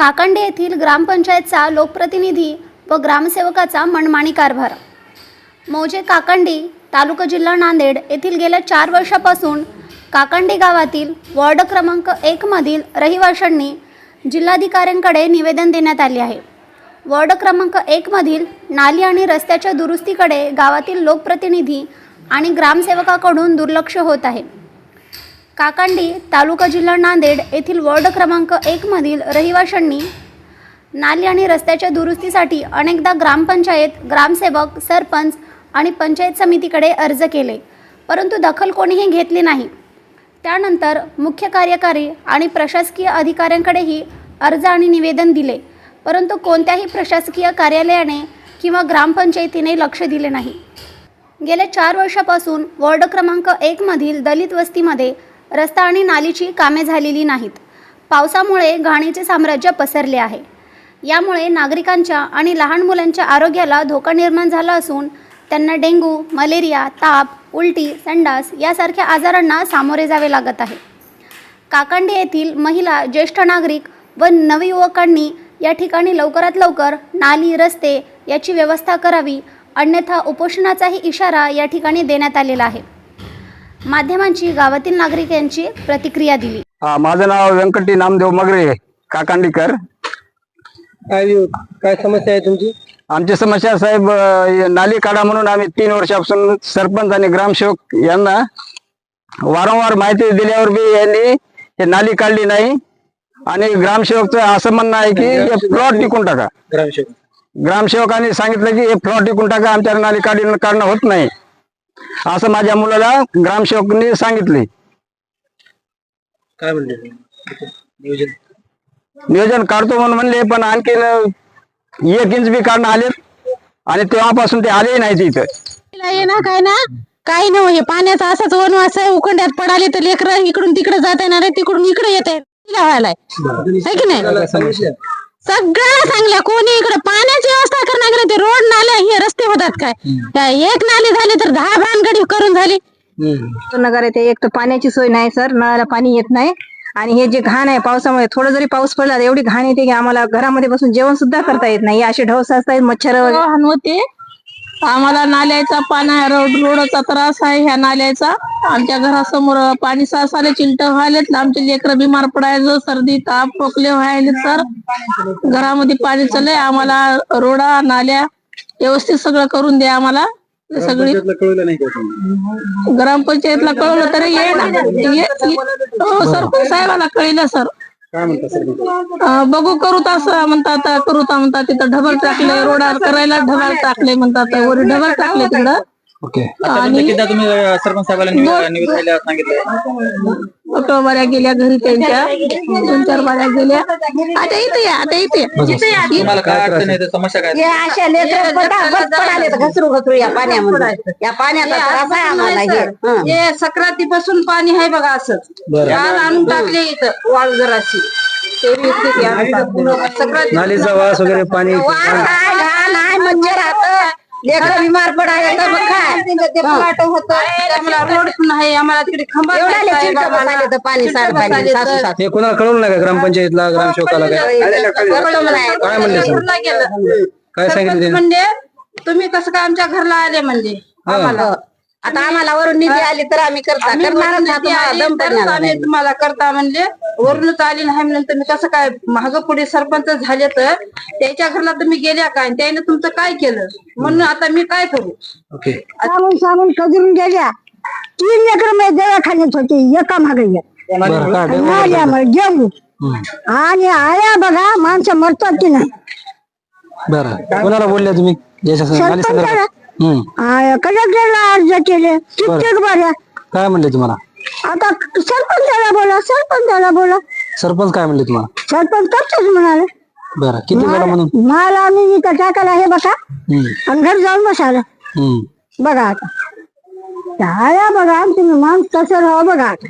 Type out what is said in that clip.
काकंडे येथील ग्रामपंचायतचा लोकप्रतिनिधी व ग्रामसेवकाचा मनमानी कारभार. मौजे काकंडी तालुका जिल्हा नांदेड येथील गेल्या चार वर्षापासून काकंडी गावातील वॉर्ड क्रमांक एकमधील रहिवाशांनी जिल्हाधिकाऱ्यांकडे निवेदन देण्यात आले आहे. वॉर्ड क्रमांक एकमधील नाली आणि रस्त्याच्या दुरुस्तीकडे गावातील लोकप्रतिनिधी आणि ग्रामसेवकाकडून दुर्लक्ष होत आहे. काकांडी तालुका जिल्हा नांदेड येथील वॉर्ड क्रमांक एकमधील रहिवाशांनी नाली आणि रस्त्याच्या दुरुस्तीसाठी अनेकदा ग्रामपंचायत ग्रामसेवक सरपंच आणि पंचायत समितीकडे अर्ज केले परंतु दखल कोणीही घेतली नाही. त्यानंतर मुख्य कार्यकारी आणि प्रशासकीय अधिकाऱ्यांकडेही अर्ज आणि निवेदन दिले परंतु कोणत्याही प्रशासकीय कार्यालयाने किंवा ग्रामपंचायतीने लक्ष दिले नाही. गेल्या चार वर्षापासून वॉर्ड क्रमांक एकमधील दलित वस्तीमध्ये रस्ता आणि नालीची कामे झालेली नाहीत. पावसामुळे घाणीचे साम्राज्य पसरले आहे. यामुळे नागरिकांच्या आणि लहान मुलांच्या आरोग्याला धोका निर्माण झाला असून त्यांना डेंग्यू मलेरिया ताप उलटी संडास यासारख्या आजारांना सामोरे जावे लागत आहे. काकांडे येथील महिला ज्येष्ठ नागरिक व नवयुवकांनी या ठिकाणी लवकरात लवकर नाली रस्ते याची व्यवस्था करावी अन्यथा उपोषणाचाही इशारा या ठिकाणी देण्यात आलेला आहे. माध्यमांची गावातील नागरिकांची प्रतिक्रिया दिली. हा माझं नाव व्यंकटी नामदेव मगरे काकांडीकर. काय काय समस्या आहे तुमची? आमची समस्या साहेब अं, नाली काढा म्हणून आम्ही तीन वर्षापासून सरपंच आणि ग्रामसेवक यांना वारंवार माहिती दिल्यावर बी यांनी हे नाली काढली नाही. आणि ग्रामसेवकचं असं म्हणणं आहे की हे प्लॉट टिकून टाका. ग्रामसेवक. ग्रामसेवकांनी सांगितलं की हे प्लॉट टिकून टाका आमच्या नाली काढी काढणं होत नाही. असं माझ्या मुलाला ग्रामसेवकांनी सांगितले. काय म्हणले? नियोजन? नियोजन काढतो म्हणून म्हणले पण आणखीन एक इंच बी काढणं आलेत आणि तेव्हापासून ते आलेही नाही इथं. ना काय ना काही नाही हे पाण्याचा असाच वनवास आहे उखंड्यात पडाले तर लेकरं इकडून तिकडे जाता येणार आहे तिकडून इकडे येत आहे की नाही? सगळ्या सांगल्या कोणी इकडे पाण्याची व्यवस्था करणार ते रोड नाले हे रस्ते होतात काय? काय एक नाली झाली तर दहा भानगडी करून झाली. नगर येथे एक तर पाण्याची सोय नाही सर. नळाला पाणी येत नाही. आणि हे जे घाण आहे पावसामुळे थोडं जरी पाऊस पडला तर एवढी घाण येते की आम्हाला घरामध्ये बसून जेवण सुद्धा करता येत नाही. असे ढवस असतात मच्छर वगैरे. लहान होते. आम्हाला नाल्याचा पाण्या रोड रोडचा त्रास आहे ह्या नाल्याचा. आमच्या घरासमोर पाणी सासाले चिलट व्हायलेत. आमचे लेकरं बिमार पडायचं सर्दी ताप खोकले व्हायले सर. घरामध्ये पाणी चाललंय. आम्हाला रोडा नाल्या व्यवस्थित सगळं करून द्या आम्हाला. सगळी? ग्रामपंचायतला कळवलं तरी ये ना. हो सरपंच साहेबाला कळलं सर. काय म्हणता सर अं, बघू करू असं म्हणतात करूत म्हणतात तिथं ढबल टाकले रोडावर करायला ढबल टाकले म्हणतात वर ढबल टाकले तिकडं. ओके. आणि तुम्ही सरपंच साहेबाला निवेदन द्यायला सांगितलं ऑटो बाऱ्या गेल्या घरी त्यांच्या. दोन चार बाऱ्या गेल्या. आता इथे या आता इथे इथे या. तुम्हाला काय अडचण आहे समस्या काय? अशा लेकरं पटापट पडाले तर घसरू घसरू या पाण्यामध्ये. या पाण्याचा त्रास आहे आम्हाला हे. हं. हे सक्रातीपासून पाणी आहे बघा असंच काल आणून टाकले इथं वाळू जराशी ते बी इतके की आणून टाकले. सक्राती नालीचा वास वगैरे पाणी वास आहे, घाण आहे, मच्छर राहतं. लेकरं बिमार पडायला तर मग काय? ते प्लॉट होत. आम्हाला रोड पण आहे आम्हाला तिकडे खंबा तर पाणी सांडपाणी सासू सासू. हे कोणाला कळवलं नाही का ग्रामपंचायतीला ग्रामसेवकाला काय? कळवलं नाही. काय म्हणले सर काय सांगितलं त्यांनी? म्हणजे तुम्ही कसं काय आमच्या घरला आले म्हणजे? आम्हाला. आता आम्हाला वरून निधी आली तर आम्ही करता. आम्ही करणारच वरून ना तुम्हाला आली दम तरच पडणार आम्ही नाही. तुम्हाला करता म्हणले वरूनच आली नाही म्हणून तुम्ही कसं काय माग पुढे सरपंच झाले तर त्याच्या घरला तुम्ही गेल्या काय? आणि त्याने तुमचं काय केलं? म्हणून आता मी काय करू? ओके. सांगून सांगून कजरून गेल्या. तीन लेकरमध्ये दवाखान्यात होते एका मागे एक बरं आल्यामुळे जेवू. आणि आया बघा माणसं मरतात की नाही. बरं. कोणाला बोलले तुम्ही? सरपंचाला संदर्भात. कलेक्टरला अर्ज केले? कित्येक बऱ्या? काय म्हणले तुम्हाला? आता सरपंचाला बोला सरपंचाला बोला. सरपंच काय म्हणले तुम्हाला? सरपंच करतोच म्हणाले. बरं किती वेळा म्हणून? मला आम्ही इथं टाकायला हे बघा हम्म. आणि घर जाऊन बसायला. हम्म. बघा आता. आया बघा तुम्ही माणूस कसं राहा बघा आता.